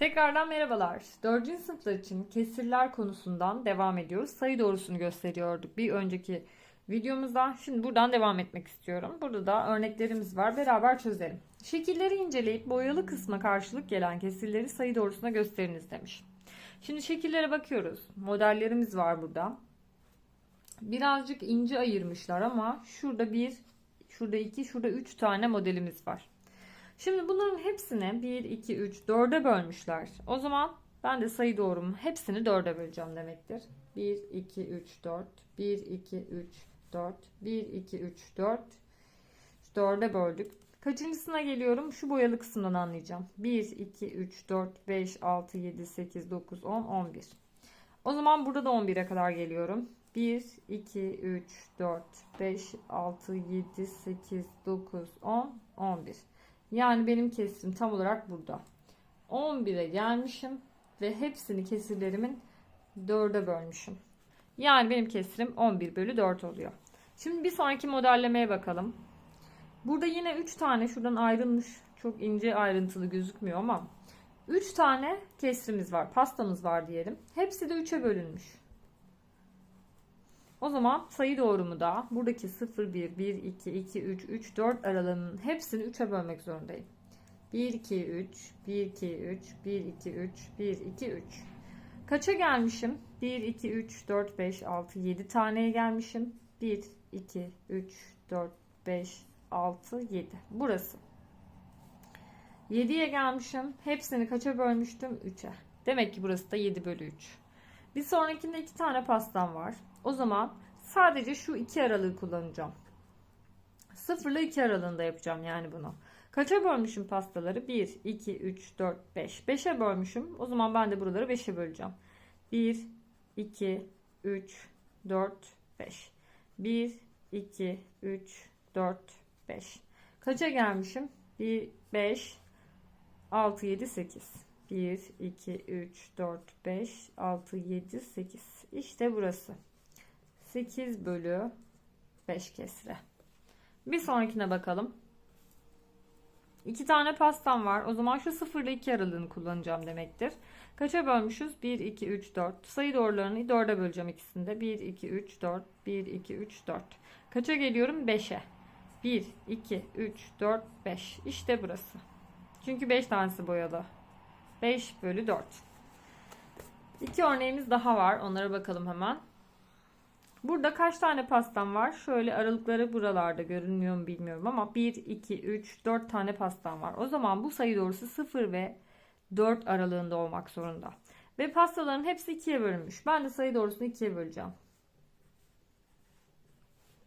Tekrardan merhabalar. 4. sınıflar için kesirler konusundan devam ediyoruz. Sayı doğrusunu gösteriyorduk bir önceki videomuzda. Şimdi buradan devam etmek istiyorum. Burada da örneklerimiz var. Beraber çözelim. Şekilleri inceleyip boyalı kısma karşılık gelen kesirleri sayı doğrusuna gösteriniz demiş. Şimdi şekillere bakıyoruz. Modellerimiz var burada. Birazcık ince ayırmışlar ama şurada bir, şurada iki, şurada üç tane modelimiz var. Şimdi bunların hepsini 1, 2, 3, 4'e bölmüşler. O zaman ben de sayı doğrumu hepsini 4'e böleceğim demektir. 1, 2, 3, 4, 1, 2, 3, 4, 1, 2, 3, 4, 4'e böldük. Kaçıncısına geliyorum? Şu boyalı kısımdan anlayacağım. 1, 2, 3, 4, 5, 6, 7, 8, 9, 10, 11. O zaman burada da 11'e kadar geliyorum. 1, 2, 3, 4, 5, 6, 7, 8, 9, 10, 11. Yani benim kesirim tam olarak burada. 11'e gelmişim ve hepsini kesirlerimin 4'e bölmüşüm. Yani benim kesirim 11 bölü 4 oluyor. Şimdi bir sonraki modellemeye bakalım. Burada yine 3 tane şuradan ayrılmış. Çok ince ayrıntılı gözükmüyor ama 3 tane kesrimiz var. Pastamız var diyelim. Hepsi de 3'e bölünmüş. O zaman sayı doğrumu da buradaki 0, 1, 1, 2, 2, 3, 3, 4 aralığının hepsini 3'e bölmek zorundayım. 1, 2, 3, 1, 2, 3, 1, 2, 3, 1, 2, 3. Kaça gelmişim? 1, 2, 3, 4, 5, 6, 7 taneye gelmişim. 1, 2, 3, 4, 5, 6, 7. Burası. 7'ye gelmişim. Hepsini kaça bölmüştüm? 3'e. Demek ki burası da 7 bölü 3. Bir sonrakinde 2 tane pastam var. O zaman sadece şu iki aralığı kullanacağım. 0 ile 2 aralığında yapacağım yani bunu. Kaça bölmüşüm pastaları? 1, 2, 3, 4, 5. 5'e bölmüşüm. O zaman ben de buraları 5'e böleceğim. 1, 2, 3, 4, 5. 1, 2, 3, 4, 5. Kaça gelmişim? 1, 5, 6, 7, 8. 1, 2, 3, 4, 5, 6, 7, 8. İşte burası. 8 bölü 5 kesre. Bir sonrakine bakalım. 2 tane pastam var. O zaman şu 0 ile 2 aralığını kullanacağım demektir. Kaça bölmüşüz? 1, 2, 3, 4. Sayı doğrularını 4'e böleceğim ikisinde. 1, 2, 3, 4. 1, 2, 3, 4. Kaça geliyorum? 5'e. 1, 2, 3, 4, 5. İşte burası. Çünkü 5 tanesi boyalı. 5 bölü 4. İki örneğimiz daha var. Onlara bakalım hemen. Burada kaç tane pastam var? Şöyle aralıkları buralarda görünmüyor mu bilmiyorum ama 1, 2, 3, 4 tane pastam var. O zaman bu sayı doğrusu 0 ve 4 aralığında olmak zorunda. Ve pastaların hepsi 2'ye bölünmüş. Ben de sayı doğrusunu 2'ye böleceğim.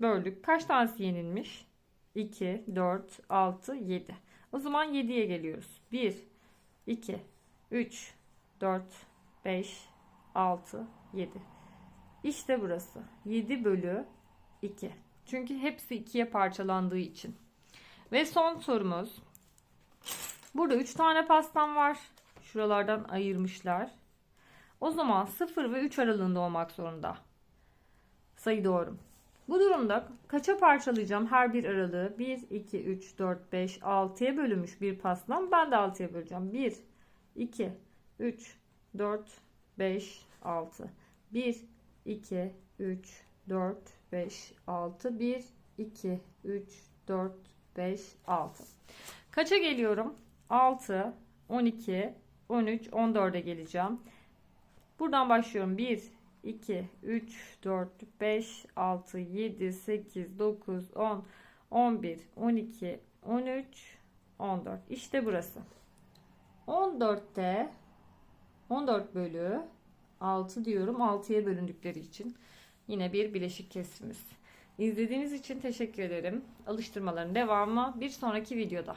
Böldük. Kaç tanesi yenilmiş? 2, 4, 6, 7. O zaman 7'ye geliyoruz. 1, 2, 3, 4, 5, 6, 7. İşte burası. 7 bölü 2. Çünkü hepsi 2'ye parçalandığı için. Ve son sorumuz. Burada 3 tane pastam var. Şuralardan ayırmışlar. O zaman 0 ve 3 aralığında olmak zorunda. Sayı doğru. Bu durumda kaça parçalayacağım her bir aralığı? 1, 2, 3, 4, 5, 6'ya bölünmüş bir pastam. Ben de 6'ya böleceğim. 1, 2, 3, 4, 5, 6. 1, 2, 3, 4, 5, 6. 1, 2, 3, 4, 5, 6. Kaça geliyorum? 6, 12, 13, 14'e geleceğim. Buradan başlıyorum. 1, 2, 3, 4, 5, 6, 7, 8, 9, 10, 11, 12, 13, 14. İşte burası. 14'te 14 bölü 6 diyorum. 6'ya bölündükleri için yine bir bileşik kesimiz. İzlediğiniz için teşekkür ederim. Alıştırmaların devamı bir sonraki videoda.